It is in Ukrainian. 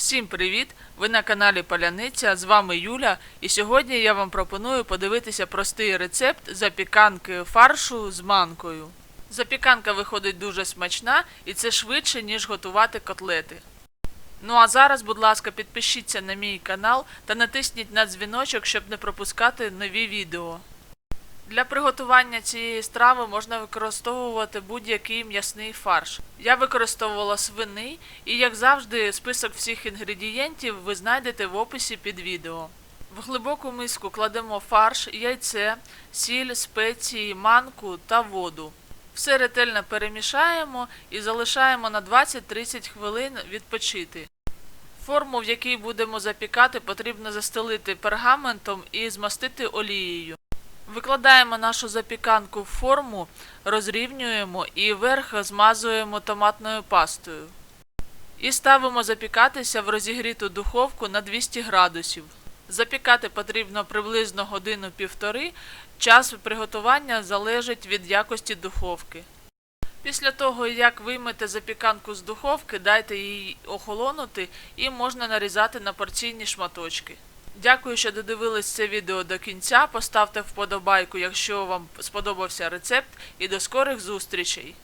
Всім привіт! Ви на каналі Паляниця. З вами Юля. І сьогодні я вам пропоную подивитися простий рецепт запіканки фаршу з манкою. Запіканка виходить дуже смачна і це швидше, ніж готувати котлети. Ну а зараз, будь ласка, підпишіться на мій канал та натисніть на дзвіночок, щоб не пропускати нові відео. Для приготування цієї страви можна використовувати будь-який м'ясний фарш. Я використовувала свиний, і, як завжди, список всіх інгредієнтів ви знайдете в описі під відео. В глибоку миску кладемо фарш, яйце, сіль, спеції, манку та воду. Все ретельно перемішаємо і залишаємо на 20-30 хвилин відпочити. Форму, в якій будемо запікати, потрібно застелити пергаментом і змастити олією. Викладаємо нашу запіканку в форму, розрівнюємо і верх змазуємо томатною пастою. І ставимо запікатися в розігріту духовку на 200 градусів. Запікати потрібно приблизно годину-півтори. Час приготування залежить від якості духовки. Після того, як виймете запіканку з духовки, дайте їй охолонути і можна нарізати на порційні шматочки. Дякую, що додивились це відео до кінця. Поставте вподобайку, якщо вам сподобався рецепт, і до скорих зустрічей!